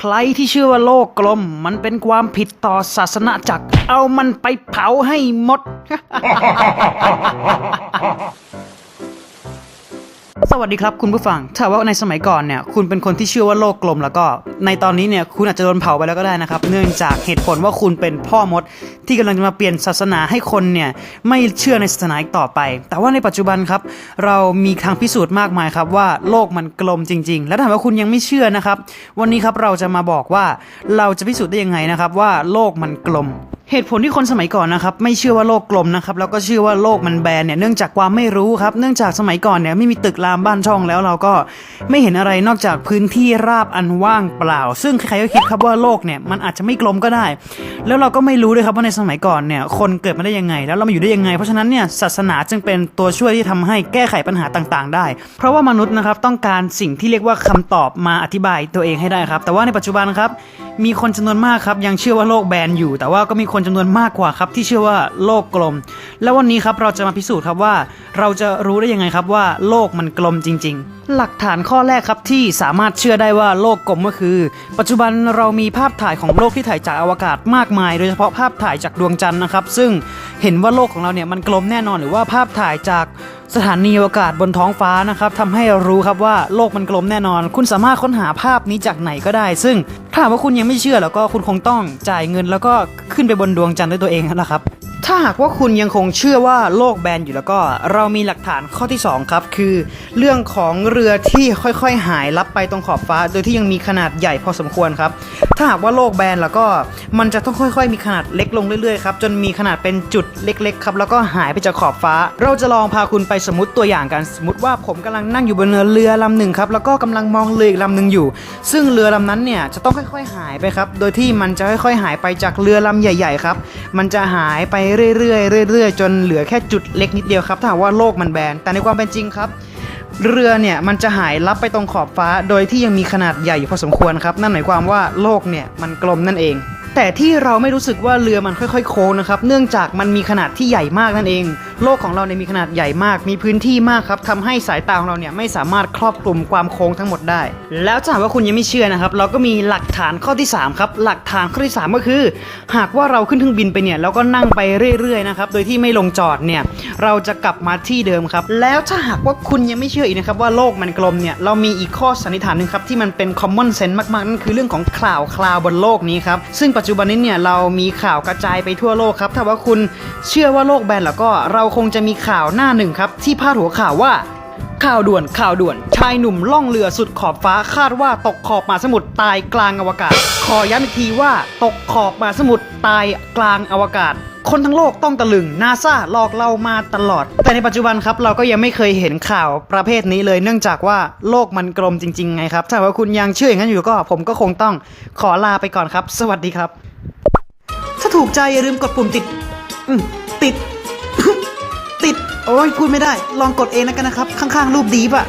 ใครที่เชื่อว่าโลกกลม มันเป็นความผิดต่อศาสนาจักร เอามันไปเผาให้หมด สวัสดีครับคุณผู้ฟัง ถ้าว่าในสมัยก่อนเนี่ยคุณเป็นคนที่เชื่อว่าโลกกลมแล้วก็ ในตอนนี้เนี่ยคุณอาจจะโดนเผาไปแล้วก็ได้นะครับ เนื่องจากเหตุผลว่าคุณเป็นพ่อมด ที่กำลังจะมาเปลี่ยนศาสนาให้คนเนี่ยไม่เชื่อในศาสนาอีกต่อไป แต่ว่าในปัจจุบันครับ เรามีทางพิสูจน์มากมายครับว่าโลกมันกลมจริง ๆ และถ้าว่าคุณยังไม่เชื่อนะครับ วันนี้ครับเราจะมาบอกว่าเราจะพิสูจน์ได้ยังไงนะครับว่าโลกมันกลม เหตุผลที่คนสมัยก่อนนะครับไม่เชื่อว่าโลกกลมนะครับแล้วก็เชื่อว่าโลกมันแบนเนี่ยเนื่องจากความไม่รู้ครับเนื่องจากสมัยก่อนเนี่ยไม่มีตึกรามบ้านช่องแล้วเราก็ไม่เห็นอะไรนอกจากพื้นที่ราบอันว่างเปล่า ซึ่งใครๆก็คิดครับว่าโลกเนี่ยมันอาจจะไม่กลมก็ได้ แล้วเราก็ไม่รู้ด้วยครับว่าในสมัยก่อนเนี่ยคนเกิดมาได้ยังไง แล้วเรามาอยู่ได้ยังไง เพราะฉะนั้นเนี่ยศาสนาจึงเป็นตัวช่วยที่ทำให้แก้ไขปัญหาต่างๆ ได้ เพราะว่ามนุษย์นะครับต้องการสิ่งที่เรียกว่าคำตอบมาอธิบายตัวเองให้ได้ครับแต่ว่าในปัจจุบันครับมีคนจำนวนมากครับยังเชื่อว่าโลกแบนอยู่ แต่ว่าก็มีคนนจำนวนมากกว่าครับที่เชื่อว่าโลกกลม แล้ววันนี้ครับเราจะมาพิสูจน์ครับว่า เราจะรู้ได้ยังไงครับว่า โลกมันกลมจริง ๆ หลักฐานข้อแรกครับที่สามารถเชื่อได้ว่าโลกกลมก็คือ ปัจจุบันเรามีภาพถ่ายของโลกที่ถ่ายจากอวกาศมากมาย โดยเฉพาะภาพถ่ายจากดวงจันทร์นะครับ ซึ่งเห็นว่าโลกของเราเนี่ยมันกลมแน่นอนหรือว่าภาพถ่ายจากสถานีอวกาศบนท้องฟ้านะครับทำให้รู้ครับว่าโลกมันกลมแน่นอน คุณสามารถค้นหาภาพนี้จากไหนก็ได้ ซึ่ง ถ้าว่าคุณยังไม่เชื่อแล้วก็คุณคงต้องจ่ายเงินแล้วก็ขึ้นไปบนดวงจันทร์ด้วยตัวเองนั่นแหละครับ ถ้าหากว่าคุณยังคงเชื่อว่าโลกแบนอยู่แล้วก็เรามีหลักฐานข้อที่สองครับ คือ เรื่องของเรือที่ค่อยๆ หายลับไปตรงขอบฟ้า โดยที่ยังมีขนาดใหญ่พอสมควรครับ ถ้าหากว่าโลกแบนแล้วก็มันจะต้องค่อยๆ มีขนาดเล็กลงเรื่อยๆครับจนมีขนาดเป็นจุดเล็กๆครับแล้วก็หายไปจากขอบฟ้า เราจะลองพาคุณไปสมมติตัวอย่างกันสมมติว่าผมกำลังนั่งอยู่บนเรือลำหนึ่งครับแล้วก็กำลังมองเรืออีกลำหนึ่งอยู่ ซึ่งเรือลำนั้นเนี่ยจะต้องค่อย ๆ หายไปครับโดยที่มันจะค่อยๆ หายไปจากเรือลำใหญ่ ๆ ครับ มันจะหายไปเรื่อยๆเรื่อยๆ จนเหลือแค่จุดเล็กนิดเดียวครับถ้าหากว่าโลกมันแบน แต่ในความเป็นจริงครับ เรือเนี่ยมันจะหายลับไปตรงขอบฟ้า โดยที่ยังมีขนาดใหญ่อยู่พอสมควรครับ นั่นหมายความว่าโลกเนี่ยมันกลมนั่นเอง แต่ที่เราไม่รู้สึกว่าเรือมันค่อยๆโค้งนะครับ เนื่องจากมันมีขนาดที่ใหญ่มากนั่นเอง โลกของเราเนี่ยมีขนาดใหญ่มาก มีพื้นที่มากครับทำให้สายตาของเราเนี่ยไม่สามารถครอบคลุมความโค้งทั้งหมดได้ แล้วถ้าหากว่าคุณยังไม่เชื่อนะครับ เราก็มีหลักฐานข้อที่สามครับ หลักฐานข้อที่สามก็คือ หากว่าเราขึ้นเครื่องบินไปเนี่ยแล้วก็นั่งไปเรื่อยๆนะครับ โดยที่ไม่ลงจอดเนี่ย เราจะกลับมาที่เดิมครับ แล้วถ้าหากว่าคุณยังไม่เชื่ออีกนะครับว่าโลกมันกลมเนี่ย เรามีอีกข้อสันนิษฐานหนึ่งครับที่มันเป็น common sense มากๆ นั่นคือเรื่องของข่าวคราวบนโลกนี้ครับ ซึ่งปัจจุบันนี้เนี่ยเรามีข่าวกระจายไปทั่วโลกครับ ถ้าว่าคุณเชื่อว่าโลกแบนแล้วก็เราคงจะมีข่าวหน้าหนึ่งครับที่พาดหัวข่าวว่า ข่าวด่วนข่าวด่วน ชายหนุ่มล่องเรือสุดขอบฟ้าคาดว่าตกขอบมหาสมุทรตายกลางอวกาศ ขอย้ำอีกทีว่า ตกขอบมหาสมุทรตายกลางอวกาศ คนทั้งโลกต้องตะลึงนาซาหลอกเรามาตลอด แต่ในปัจจุบันครับเราก็ยังไม่เคยเห็นข่าวประเภทนี้เลย เนื่องจากว่าโลกมันกลมจริง ๆ ไงครับ ถ้าว่าคุณยังเชื่ออย่างนั้นอยู่ก็ผมก็คงต้องขอลาไปก่อนครับ สวัสดีครับ ถ้าถูกใจอย่าลืมกดปุ่มติดอืมติดติด โอ้ยพูดไม่ได้ ลองกดเองนะกันนะครับ ข้างๆ รูปดีป่ะ